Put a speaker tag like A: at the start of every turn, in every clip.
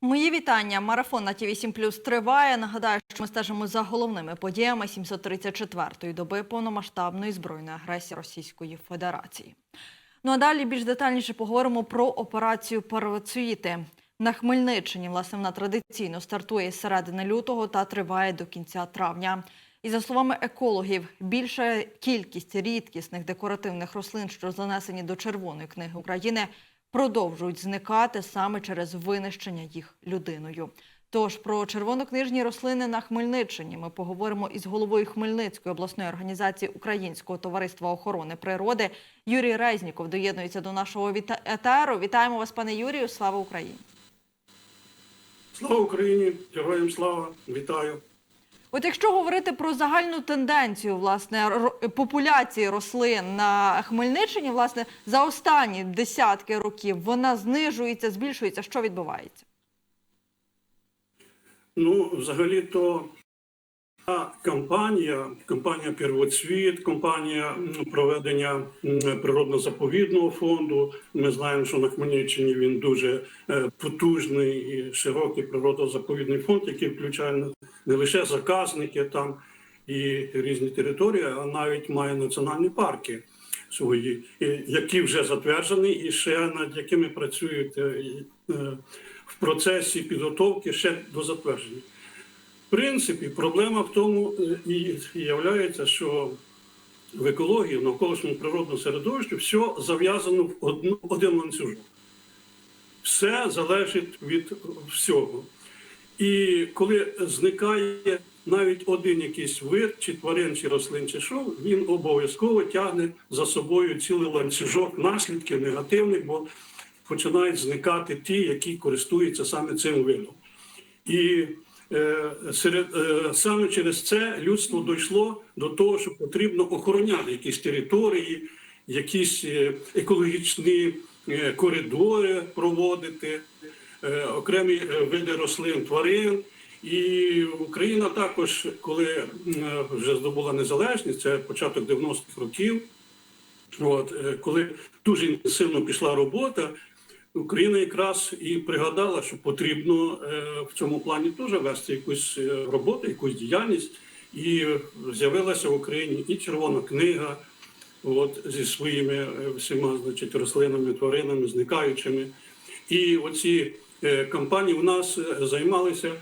A: Мої вітання. Марафон на ТІВІ 7 Плюс триває. Нагадаю, що ми стежимо за головними подіями 734-ї доби повномасштабної збройної агресії Російської Федерації. Ну а далі більш детальніше поговоримо про операцію «Первоцвіти». На Хмельниччині, власне, вона традиційно стартує з середини лютого та триває до кінця травня. І за словами екологів, більша кількість рідкісних декоративних рослин, що занесені до Червоної книги України, продовжують зникати саме через винищення їх людиною. Тож про червонокнижні рослини на Хмельниччині ми поговоримо із головою Хмельницької обласної організації Українського товариства охорони природи Юрій Резніков доєднується до нашого етеру. Вітаємо вас, пане Юрію. Слава Україні!
B: Слава Україні! Героям слава! Вітаю!
A: От якщо говорити про загальну тенденцію власне популяції рослин на Хмельниччині, власне, за останні десятки років вона знижується, збільшується. Що відбувається?
B: Ну, взагалі-то та кампанія, кампанія Первоцвіт, кампанія м, проведення природно-заповідного фонду. Ми знаємо, що на Хмельниччині він дуже е, потужний і широкий природно-заповідний фонд, який включає не- лише заказники там і різні території, а навіть має національні парки свої, які вже затверджені, і ще над якими працюють е, е, в процесі підготовки ще до затвердження. Принципі, проблема в тому е, і являється, що в екології, в навколишньому природному середовищі все зав'язано в одну, один ланцюжок. Все залежить від всього. І коли зникає навіть один якийсь вид, чи тварин, чи рослин, чи що, він обов'язково тягне за собою цілий ланцюжок наслідків негативних, бо починають зникати ті, які користуються саме цим видом. І серед, е, саме через це людство дійшло до того, що потрібно охороняти якісь території, якісь е, екологічні е, коридори проводити, е, окремі е, види рослин, тварин. І Україна також, коли е, вже здобула незалежність, це початок 90-х років, От, е, коли дуже інтенсивно пішла робота, Україна якраз і пригадала, що потрібно е, в цьому плані теж вести якусь е, роботу, якусь діяльність. І з'явилася в Україні і червона книга, от, зі своїми е, всіма значить, рослинами, тваринами, зникаючими. І оці кампанії у нас займалися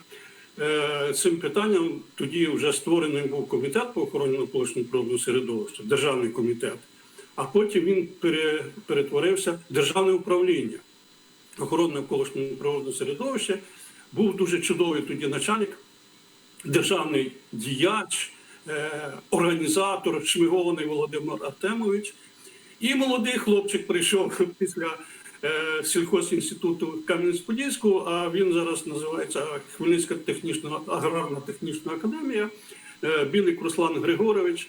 B: цим питанням. Тоді вже створений був комітет по охороні навколишнього природного середовища, державний комітет. А потім він пере, перетворився в державне управління охорони навколишнього природного середовища. Був дуже чудовий тоді начальник, державний діяч, е, організатор Шмигований Володимир Артемович. І молодий хлопчик прийшов після е, сільхозінституту Кам'янець-Подільського, а він зараз називається Хмельницька технічна аграрна технічна академія, е, Білик Руслан Григорович.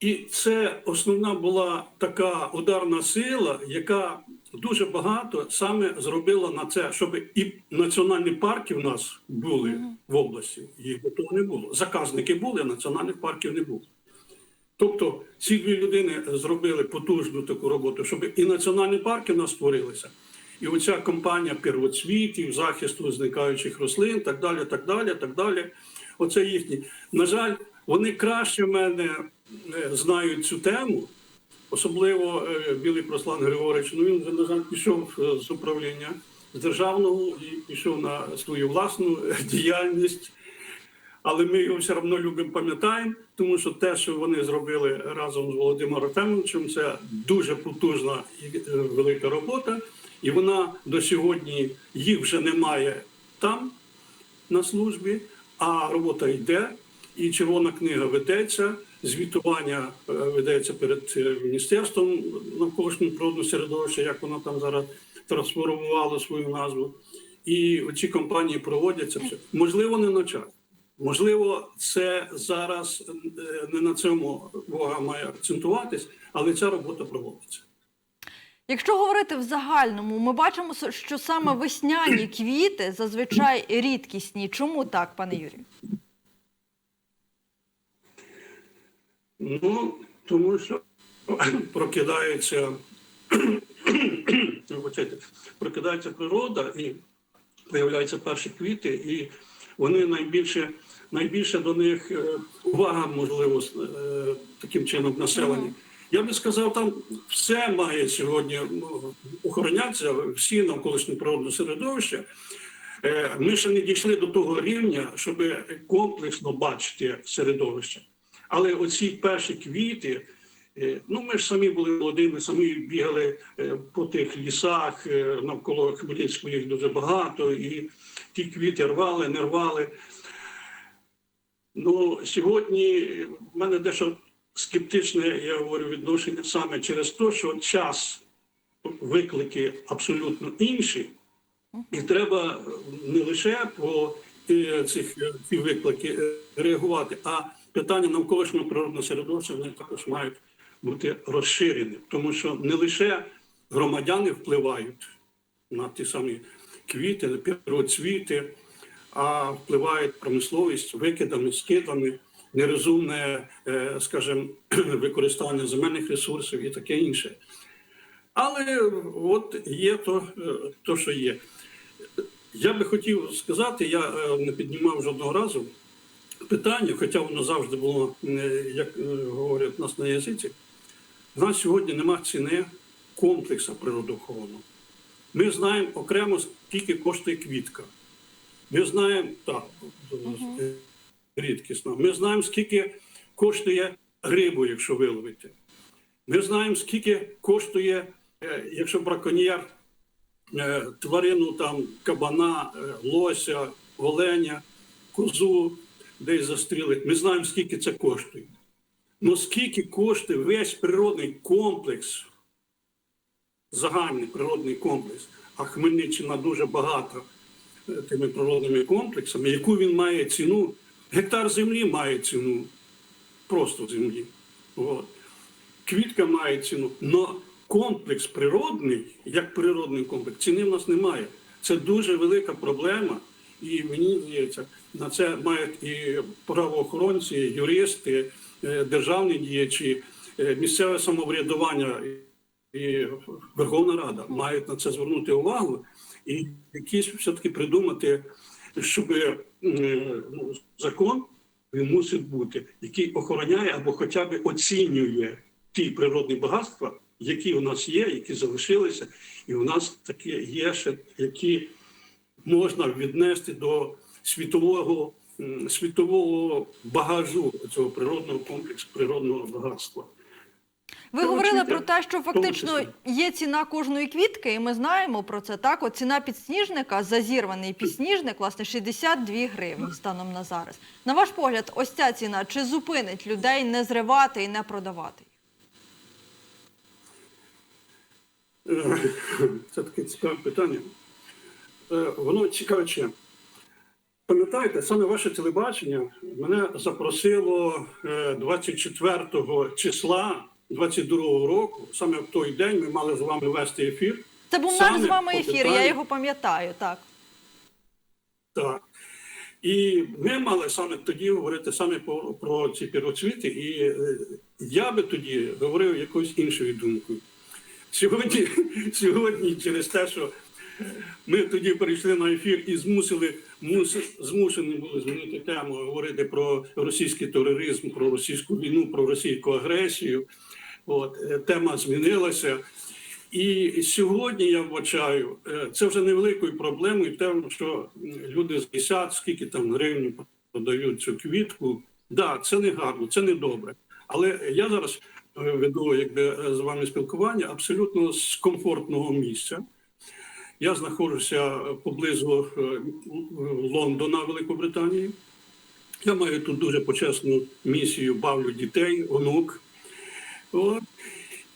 B: І це основна була така ударна сила, яка дуже багато саме зробила на це, щоб і національні парки в нас були в області. Їх до того не було. Заказники були, а національних парків не було. Тобто ці дві людини зробили потужну таку роботу, щоб і національні парки в нас створилися. І оця компанія первоцвітів, захисту зникаючих рослин, так далі, так далі, так далі. Оце їхні. На жаль, вони краще мене е, знають цю тему, особливо е, Білий Прослан Григорович. Ну він, на жаль, пішов е, з управління з державного і пішов на свою власну е, діяльність. Але ми його все одно любимо, пам'ятаємо, тому що те, що вони зробили разом з Володимиром Артемовичем, це дуже потужна і велика робота. І вона до сьогодні їх вже немає там на службі, а робота йде, і червона книга ведеться. Звітування е, ведеться перед е, міністерством навколишнього природного середовища, як воно там зараз трансформувало свою назву. І ці компанії проводяться. Все. Можливо, не на час. Можливо, це зараз е, не на цьому Бога має акцентуватись, але ця робота проводиться.
A: Якщо говорити в загальному, ми бачимо, що саме весняні квіти зазвичай рідкісні. Чому так, пане Юрію?
B: Ну, тому що прокидається, прокидається природа і появляються перші квіти, і вони найбільше, найбільше до них е, увага, можливо, е, таким чином населення. Я би сказав, там все має сьогодні охоронятися, всі навколишні природне середовище. Е, Ми ще не дійшли до того рівня, щоб комплексно бачити середовище. Але оці перші квіти, е, ну ми ж самі були молоді, ми самі бігали е, по тих лісах, е, навколо Хмельницького їх дуже багато, і ті квіти рвали, не рвали. Ну, сьогодні в мене дещо скептичне, я говорю, відношення саме через те, що час виклики абсолютно інші, і треба не лише по цих ці виклики реагувати, а питання навколишнього природного середовища вони також мають бути розширені, тому що не лише громадяни впливають на ті самі квіти, первоцвіти, а впливають промисловість викидами, скидами, нерозумне, е, скажімо, використання земельних ресурсів і таке інше. Але от є то, е, то, що є. Я би хотів сказати, я е, не піднімав жодного разу питання, хоча воно завжди було, е, як е, говорять у нас на язиці. У нас сьогодні немає ціни комплексу природоохоронного. Ми знаємо окремо, скільки коштує квітка. Ми знаємо, так, рідкісно. Ми знаємо, скільки коштує рибу, якщо виловити. Ми знаємо, скільки коштує, е, якщо браконьєр тварину там кабана, лося, оленя, козу десь застрілить. Ми знаємо, скільки це коштує. Ну скільки коштує весь природний комплекс, загальний природний комплекс, а Хмельниччина дуже багато е, тими природними комплексами, яку він має ціну, гектар землі має ціну, просто землі. От. Квітка має ціну, але комплекс природний, як природний комплекс, ціни в нас немає. Це дуже велика проблема, і мені здається, на це мають і правоохоронці, юристи, е, державні діячі, е, місцеве самоврядування і Верховна Рада мають на це звернути увагу і якісь все-таки придумати, щоб е, ну, закон він мусить бути, який охороняє або хоча б оцінює ті природні багатства, які у нас є, які залишилися, і у нас такі є ще, які можна віднести до світового, світового багажу цього природного комплексу, природного багатства.
A: Ви
B: Тому
A: говорили про те, що фактично є ціна кожної квітки, і ми знаємо про це. Так, от ціна підсніжника за зірваний підсніжник, власне, 62 гривні станом на зараз. На ваш погляд, ось ця ціна чи зупинить людей не зривати і не продавати?
B: Це таке цікаве питання. Е, Воно цікаве чим. Пам'ятаєте, саме ваше телебачення мене запросило е, 24 числа 22 року. Саме в той день ми мали з вами вести ефір.
A: Це був наш з вами ефір. Я його пам'ятаю. Так
B: Так. І ми мали саме тоді говорити саме про, про ці первоцвіти, і е, я би тоді говорив якоюсь іншою думкою. Сьогодні, сьогодні через те, що ми тоді перейшли на ефір і змусили, мус, змушені були змінити тему, говорити про російський тероризм, про російську війну, про російську агресію. От, е, тема змінилася. І сьогодні я вбачаю, е, це вже невеликою проблемою, те, що люди з 50, скільки там гривень продають цю квітку. Да, це не гарно, це не добре. Але я зараз е, веду якби з вами спілкування абсолютно з комфортного місця. Я знаходжуся поблизу е, Лондона, Великобританії. Я маю тут дуже почесну місію, бавлю дітей, онук.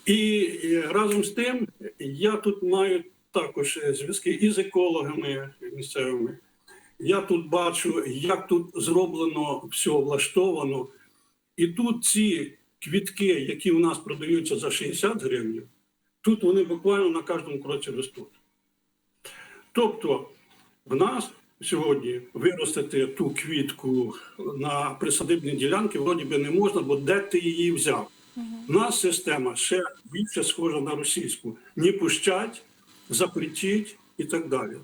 B: І е, разом з тим я тут маю також е, зв'язки і з екологами місцевими. Я тут бачу, як тут зроблено все влаштовано. І тут ці квітки, які у нас продаються за 60 гривень, тут вони буквально на кожному кроці ростуть. Тобто, в нас сьогодні виростити ту квітку на присадибні ділянки вроді би не можна, бо де ти її взяв? У нас система ще більше схожа на російську. Не пущать, запретіть і так далі.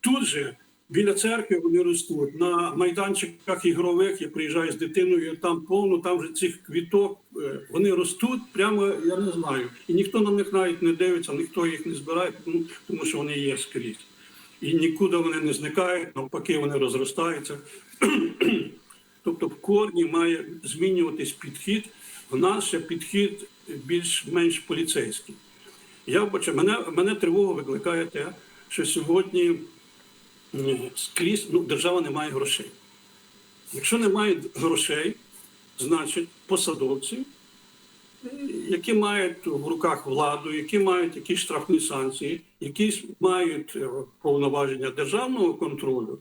B: тут же біля церкви вони ростуть. На майданчиках ігрових я приїжджаю з дитиною, там повно, там вже цих квіток. е, Вони ростуть прямо, я не знаю. І ніхто на них навіть не дивиться, ніхто їх не збирає, тому, тому що вони є скрізь. І нікуди вони не зникають, навпаки, вони розростаються. Тобто в корні має змінюватись підхід. В нас ще підхід більш-менш поліцейський. Я вбачаю, мене, мене тривога викликає те, що сьогодні скрізь ну, держава не має грошей. Якщо немає грошей, значить посадовці, які мають в руках владу, які мають якісь штрафні санкції, які мають е, повноваження державного контролю,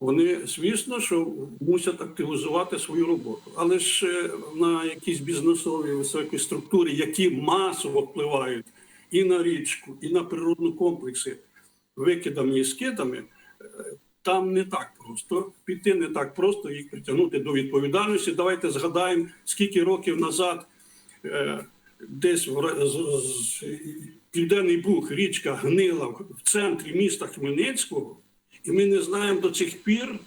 B: вони, звісно, що мусять активізувати свою роботу. Але ж е, на якісь бізнесові високі структури, які масово впливають і на річку, і на природні комплекси викидами і скидами, там не так просто піти, не так просто їх притягнути до відповідальності. Давайте згадаємо, скільки років назад е, десь в з- з- Південний Буг, річка гнила в центрі міста Хмельницького, і ми не знаємо до цих пір,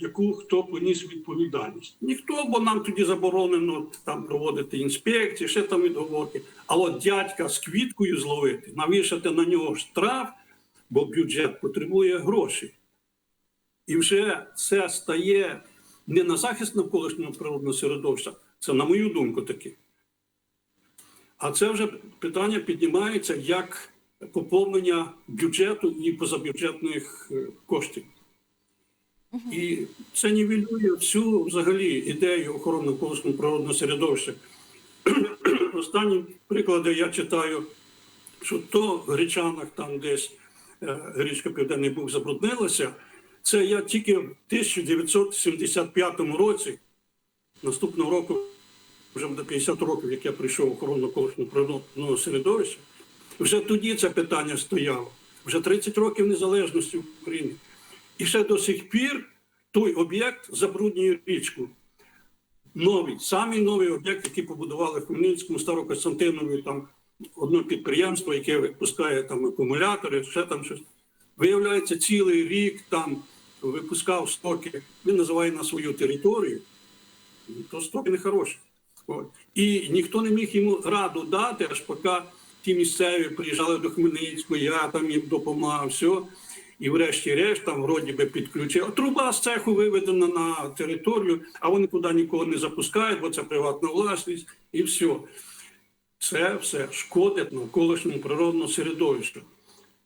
B: яку хто поніс відповідальність. Ніхто, бо нам тоді заборонено там проводити інспекції, ще там відговорки. А от дядька з квіткою зловити, навішати на нього штраф, бо бюджет потребує грошей. І вже це стає не на захист навколишнього природного середовища, це, на мою думку, таке. А це вже питання піднімається як поповнення бюджету і позабюджетних е, коштів. І це нівелює всю взагалі ідею охорони навколишнього природного середовища. Останні приклади я читаю, що то в Гречанах там десь річка Південний Буг забруднилася. Це я тільки в 1975 році, наступного року, вже буде 50 років, як я прийшов в охорону навколишнього природного середовища. Вже тоді це питання стояло. Вже 30 років незалежності України. І ще до сих пір той об'єкт забруднює річку. Новий, самий новий об'єкт, який побудували в Хмельницькому, Старокостянтинові, там одне підприємство, яке випускає там акумулятори, ще там щось. Виявляється, цілий рік там випускав стоки, він називає на свою територію, то стоки не хороші. І ніхто не міг йому раду дати, аж поки ті місцеві приїжджали до Хмельницького, я там їм допомагав, все. І врешті-решт там вроді би підключив. Труба з цеху виведена на територію, а вони туди нікого не запускають, бо це приватна власність, і все. Це все шкодить навколишньому природному середовищу.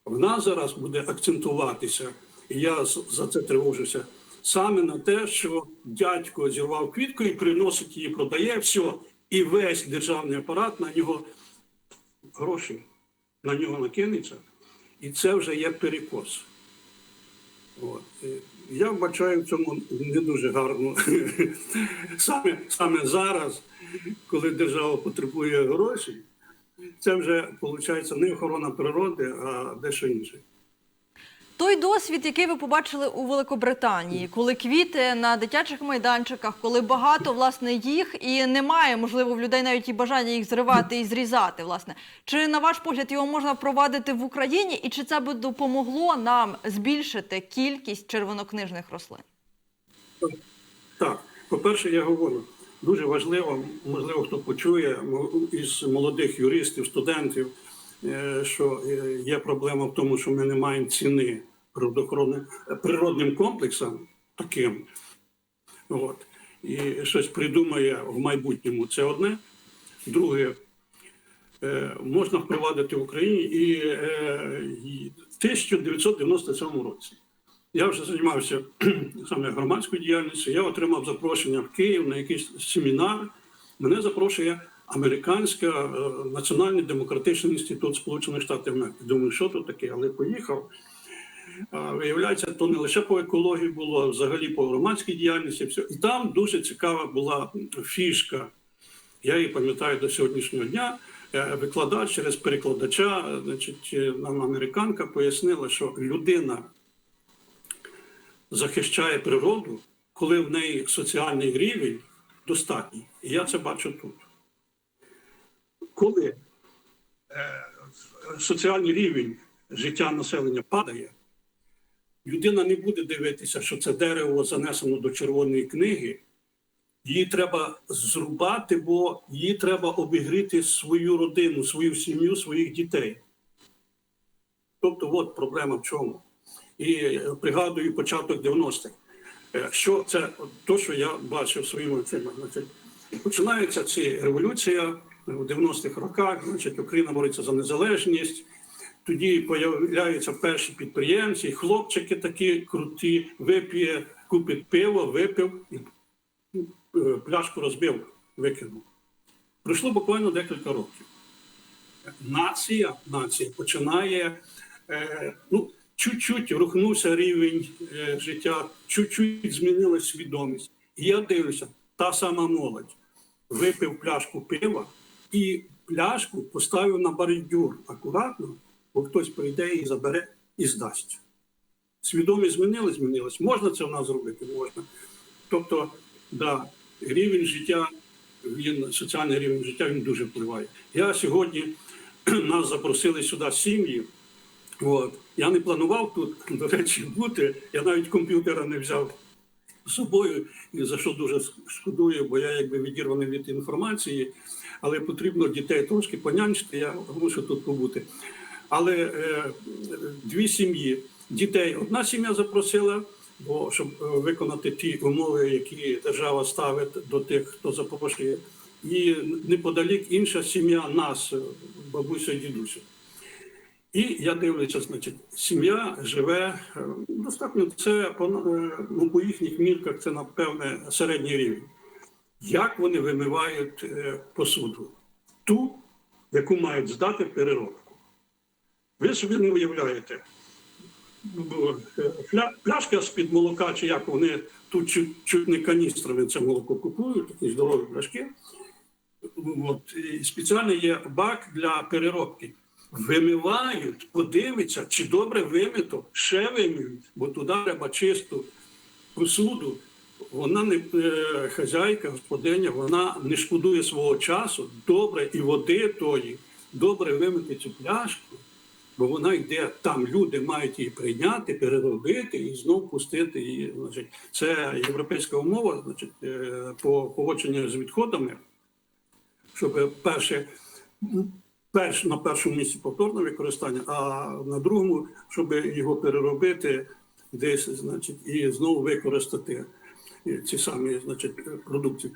B: В нас зараз буде акцентуватися, і я за це тривожуся, саме на те, що дядько зірвав квітку і приносить її, продає, все, і весь державний апарат на нього гроші на нього накинеться, і це вже є перекос. От. Я вбачаю в цьому не дуже гарно. Саме, саме зараз, коли держава потребує грошей, це вже виходить не охорона природи, а дещо інше.
A: Той досвід, який ви побачили у Великобританії, коли квіти на дитячих майданчиках, коли багато власне їх і немає, можливо, в людей навіть і бажання їх зривати і зрізати. Власне, чи на ваш погляд його можна впровадити в Україні, і чи це би допомогло нам збільшити кількість червонокнижних рослин?
B: Так, по-перше, я говорю, дуже важливо, можливо, хто почує із молодих юристів, студентів, що е, є проблема в тому, що ми не маємо ціни природним комплексам таким. От. І щось придумає в майбутньому. Це одне. Друге, е, можна впровадити в Україні е, і в 1997 році. Я вже займався саме громадською діяльністю. Я отримав запрошення в Київ на якийсь семінар. Мене запрошує Американська е, Національний демократичний інститут Сполучених Штатів Америки. Думаю, що то таке, але поїхав. Виявляється, то не лише по екології було, а взагалі по громадській діяльності. Все. І там дуже цікава була фішка. Я її пам'ятаю до сьогоднішнього дня. Е, Викладач через перекладача, е, значить, нам американка пояснила, що людина захищає природу, коли в неї соціальний рівень достатній. І я це бачу тут. Коли е, соціальний рівень життя населення падає, людина не буде дивитися, що це дерево занесено до червоної книги. Її треба зрубати, бо їй треба обігріти свою родину, свою сім'ю, своїх дітей. Тобто, от проблема в чому. І пригадую початок 90-х. Е, Що це то, що я бачив своїми. Значить, починається ця революція в 90-х роках, значить, Україна бореться за незалежність. Тоді появляються перші підприємці, хлопчики такі круті, вип'є, купить пиво, випив, і е, пляшку розбив, викинув. Пройшло буквально декілька років. Нація, нація починає е, ну, чуть-чуть рухнувся рівень е, життя, чуть-чуть змінилась свідомість. І я дивлюся, та сама молодь випив пляшку пива і пляшку поставив на бордюр акуратно, бо хтось прийде і забере і здасть. Свідомість змінилась, змінилась. Можна це в нас зробити? Можна. Тобто, да, рівень життя, він, соціальний рівень життя він дуже впливає. Я сьогодні нас запросили сюди сім'ї. От. Я не планував тут, до речі, бути. Я навіть комп'ютера не взяв з собою, за що дуже шкодую, бо я якби відірваний від інформації, але потрібно дітей трошки понянчити, я мушу тут побути. Але е, дві сім'ї. Дітей одна сім'я запросила, бо щоб е, виконати ті умови, які держава ставить до тих, хто запрошує. І неподалік інша сім'я нас, бабуся і дідуся. І я дивлюся, значить, сім'я живе е, достатньо це по, е, ну, по їхніх мірках, це напевне середній рівень. Як вони вимивають е, посуду? Ту, яку мають здати переробку. Ви собі не уявляєте. Бо, е, Пля, пляшка з-під молока, чи як вони тут чуть, чуть не каністрами це молоко купують, такі здорові пляшки. От, і спеціально є бак для переробки. Вимивають, подивиться, чи добре вимито, ще вимиють, бо туди треба чисту посуду. Вона не е, хазяйка, господиня, вона не шкодує свого часу, добре і води тої, добре вимити цю пляшку, бо вона йде там, люди мають її прийняти, переробити і знову пустити її. Значить, це європейська умова, значить, е, по поводженню з відходами, щоб перше перш, на першому місці повторне використання, а на другому, щоб його переробити десь, значить, і знову використати ці самі значить, продукції.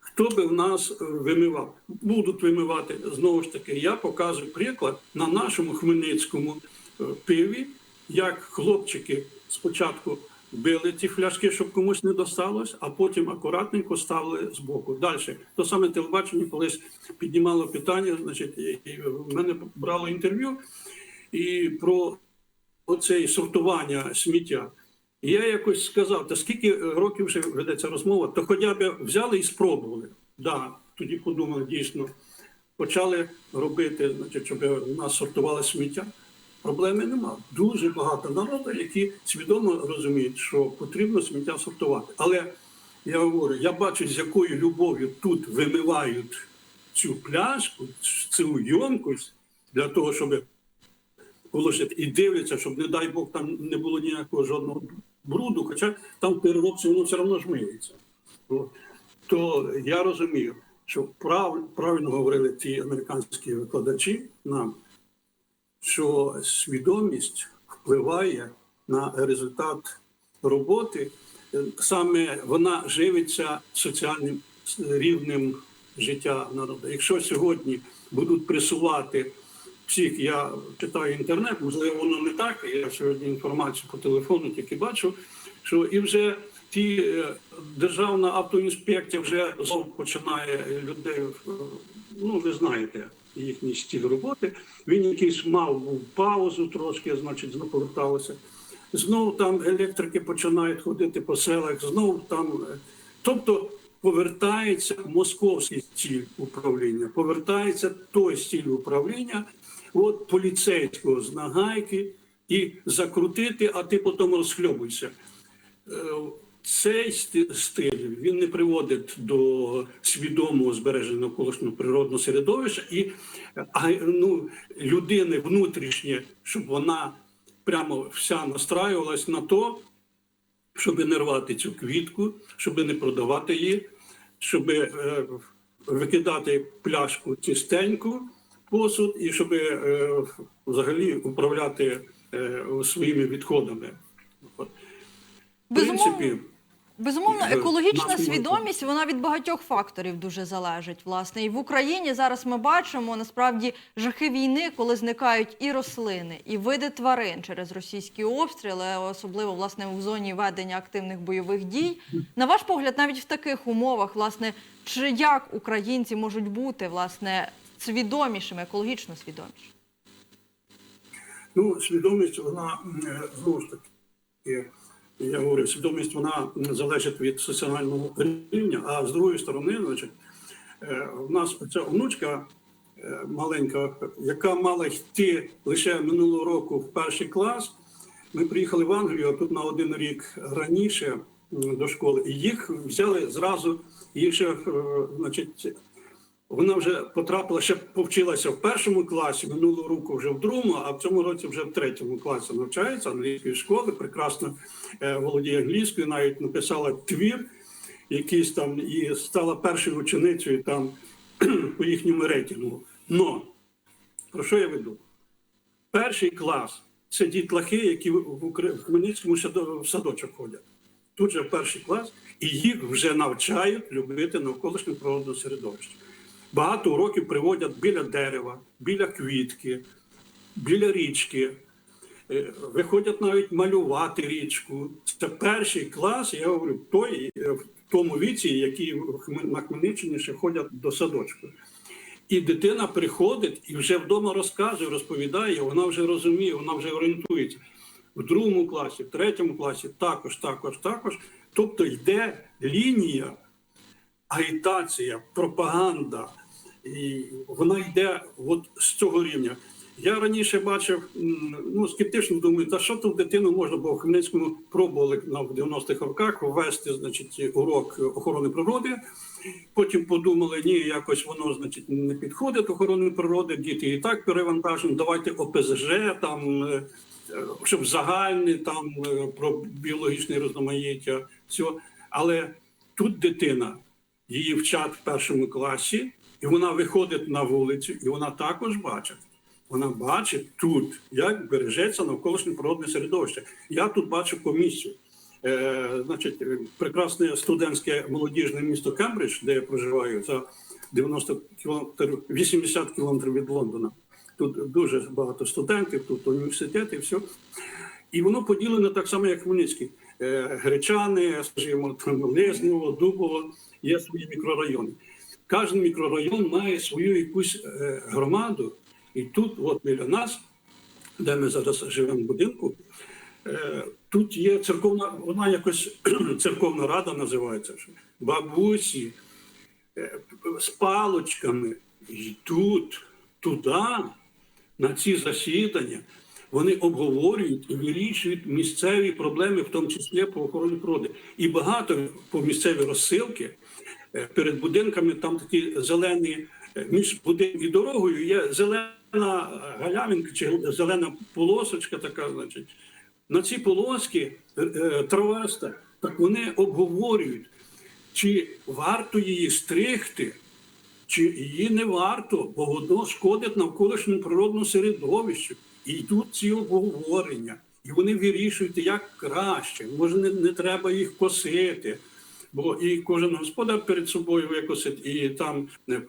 B: Хто би в нас е, вимивав? Будуть вимивати знову ж таки. Я показую приклад на нашому хмельницькому е, пиві, як хлопчики спочатку били ті фляшки, щоб комусь не досталось, а потім акуратненько ставили збоку. Далі то саме телебачення колись піднімало питання. Значить, в мене брало інтерв'ю і про оце сортування сміття. Я якось сказав, та скільки років вже ведеться розмова, то хоча б взяли і спробували. Да, тоді подумали, дійсно, почали робити, значить, щоб у нас сортували сміття. Проблеми нема. Дуже багато народу, які свідомо розуміють, що потрібно сміття сортувати. Але я говорю, я бачу, з якою любов'ю тут вимивають цю пляшку, цю йомкость для того, щоб положити і дивляться, щоб, не дай Бог, там не було ніякого жодного бруду, хоча там переробці воно все одно ж миється. То я розумію, що прав, правильно говорили ті американські викладачі нам, що свідомість впливає на результат роботи, саме вона живиться соціальним рівнем життя народу. Якщо сьогодні будуть пресувати всіх, я читаю інтернет, можливо, воно не так. Я сьогодні інформацію по телефону тільки бачу, що і вже ті е, державна автоінспекція вже знову починає людей. е, Ну, ви знаєте їхній стиль роботи. Він якийсь мав був паузу трошки, значить, поверталося. Знову там електрики починають ходити по селах, знову там. е, Тобто повертається московський стиль управління, повертається той стиль управління, от поліцейського з нагайки і закрутити, а ти потім розхльобуйся. Е, цей стиль він не приводить до свідомого збереження навколишнього природного середовища і ну, людини внутрішнє, щоб вона прямо вся настраювалась на то, щоб не рвати цю квітку, щоб не продавати її, щоб е, викидати пляшку чистеньку, посуд, і щоб е, взагалі управляти е, своїми відходами. В
A: Безумовно.
B: принципі,
A: Безумовно, екологічна свідомість вона від багатьох факторів дуже залежить. Власне, і в Україні зараз ми бачимо насправді жахи війни, коли зникають і рослини, і види тварин через російські обстріли, особливо власне в зоні ведення активних бойових дій. На ваш погляд, навіть в таких умовах, власне, чи як українці можуть бути власне свідомішими, екологічно свідомішими?
B: Ну, свідомість, вона е, знову ж таки, я говорю, свідомість вона залежить від соціального рівня, а з другої сторони, значить, е, в нас ця онучка е, маленька, яка мала йти лише минулого року в перший клас. Ми приїхали в Англію а тут на один рік раніше до школи, і їх взяли зразу, їх ще, значить, вона вже потрапила, ще повчилася в першому класі, минулого року вже в другому, а в цьому році вже в третьому класі навчається англійської школи, прекрасно е, володіє англійською, навіть написала твір якийсь там і стала першою ученицею там по їхньому рейтингу. Но про що я веду? Перший клас це дітлахи, які в Хмельницькому в садочок ходять. Тут же перший клас, і їх вже навчають любити навколишнє природне середовище. Багато уроків приводять біля дерева, біля квітки, біля річки. Е, Виходять навіть малювати річку. Це перший клас, я говорю, той, е, в тому віці, які на Хмельниччині ще ходять до садочку. І дитина приходить і вже вдома розказує, розповідає, вона вже розуміє, вона вже орієнтується. В другому класі, в третьому класі також, також, також. Тобто йде лінія, агітація, пропаганда, і вона йде от з цього рівня. Я раніше бачив, ну скептично думаю, та що тут дитину можна, бо в Хмельницькому пробували на в 90-х роках ввести, значить, урок охорони природи. Потім подумали, ні, якось воно значить не підходить охорони природи, діти і так перевантажені. Давайте ОПЗЖ там, е, щоб загальне там е, про біологічне різноманіття. Все. Але тут дитина її вчать в першому класі, і вона виходить на вулицю, і вона також бачить. Вона бачить тут, як бережеться навколишнє природне середовище. Я тут бачу комісію. Е, значить, прекрасне студентське молодіжне місто Кембридж, де я проживаю, за 90 кілометрів, 80 кілометрів від Лондона. Тут дуже багато студентів, тут університет і все. І воно поділене так само, як Хмельницький. Е, Гречани, скажімо, Лезнево, Дубово, є свої мікрорайони. Кожен мікрорайон має свою якусь е, громаду, і тут, от біля нас, де ми зараз живемо в будинку, е, тут є церковна, вона якось церковна рада називається. що Бабусі е, з палочками йдуть туди, на ці засідання. Вони обговорюють і вирішують місцеві проблеми, в тому числі по охороні природи. І багато по місцеві розсилки перед будинками там такі зелені е, між будинком і дорогою є зелена галявинка чи зелена полосочка, така, значить. На ці полоски е, е, траваста, так вони обговорюють, чи варто її стригти, чи її не варто, бо воно шкодить навколишньому природному середовищу. І йдуть ці обговорення, і вони вирішують, як краще. Може, не, не треба їх косити, бо і кожен господар перед собою викосить, і там е,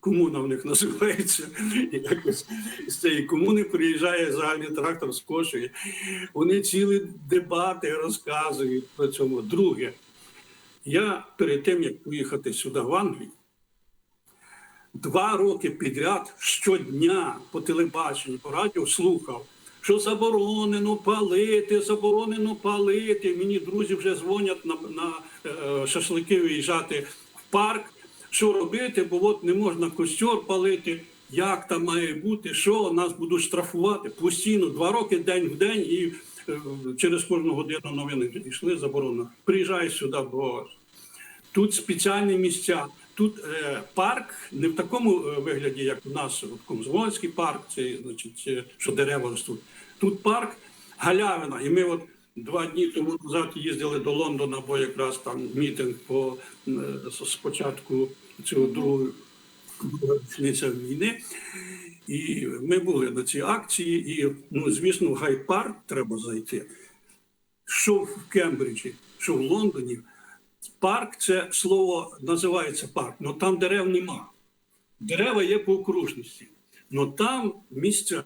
B: комуна в них називається. І якось з цієї комуни приїжджає загальний трактор, скошує. Вони цілі дебати розказують про цьому. Друге, я перед тим, як поїхати сюди в Англію, два роки підряд щодня по телебаченню, по радіо слухав, що заборонено палити, заборонено палити. Мені друзі вже дзвонять на, на е, шашлики виїжджати в парк. Що робити, бо от не можна костер палити. як там має бути, що нас будуть штрафувати постійно, два роки день в день, і е, через кожну годину новини йшли заборонено. Приїжджай сюди, бо тут спеціальні місця. Тут е, парк не в такому е, вигляді, як у нас от Комсомольський парк, це значить, е, що дерева ростуть. Тут парк галявина. І ми от два дні тому назад їздили до Лондона, бо якраз там мітинг по е, спочатку цього другого річниця війни. І ми були на цій акції, і ну, звісно, в гай-парк треба зайти. Що в Кембриджі, що в Лондоні. Парк це слово називається парк, але там дерев нема. Дерева є по окружності. але там місця,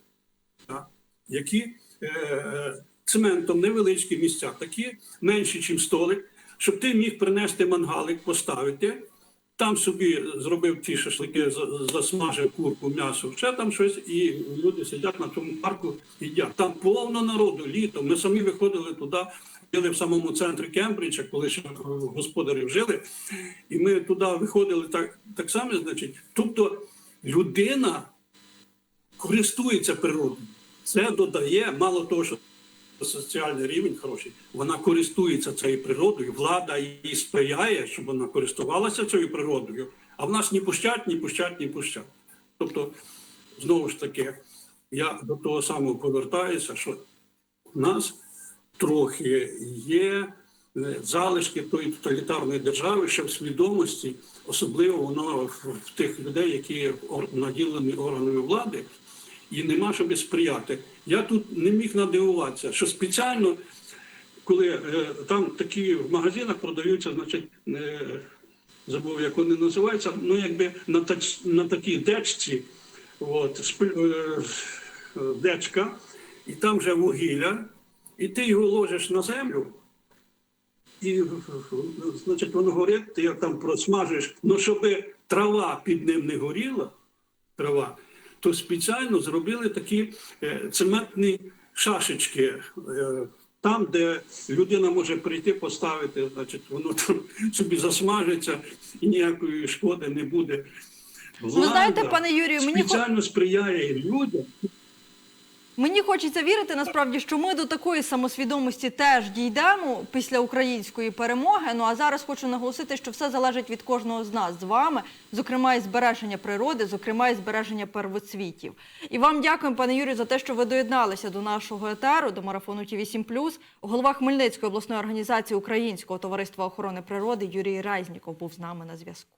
B: які е, цементом невеличкі місця, такі менші, ніж столик, щоб ти міг принести мангалик, поставити. Там собі зробив ті шашлики, засмажив курку, м'ясо, ще там щось, і люди сидять на тому парку їдять. Там повно народу, літо. Ми самі виходили туди, жили в самому центрі Кембриджа, коли ще господарі жили. І ми туди виходили так, так само, значить. Тобто людина користується природою. Це додає, мало того, що соціальний рівень хороший, вона користується цією природою, влада їй сприяє, щоб вона користувалася цією природою, а в нас ні пущать, ні пущать, ні пущать. Тобто, знову ж таки, я до того самого повертаюся, що в нас трохи є е, залишки тої тоталітарної держави, що в свідомості, особливо воно в тих людей, які наділені органами влади, і нема щоб сприяти. Я тут не міг надивуватися, що спеціально, коли е, там такі в магазинах продаються, значить, е, забув, як вони називаються, ну якби на, тач, на такій дечці, от, шпи- е, е, дечка, і там вже вугілля, і ти його ложиш на землю. І, значить, воно горить, ти як там просмажуєш, ну щоб трава під ним не горіла, трава, то спеціально зробили такі е, цементні шашечки. е, Там, де людина може прийти, поставити, значить, воно там собі засмажиться і ніякої шкоди не буде.
A: Ну, знаєте, пане Юрію, мені
B: спеціально сприяє людям.
A: Мені хочеться вірити насправді, що ми до такої самосвідомості теж дійдемо після української перемоги. Ну а зараз хочу наголосити, що все залежить від кожного з нас з вами, зокрема і збереження природи, зокрема і збереження первоцвітів. І вам дякуємо, пане Юрію, за те, що ви доєдналися до нашого етеру, до марафону Ті 7 Голова Хмельницької обласної організації Українського товариства охорони природи Юрій Резніков був з нами на зв'язку.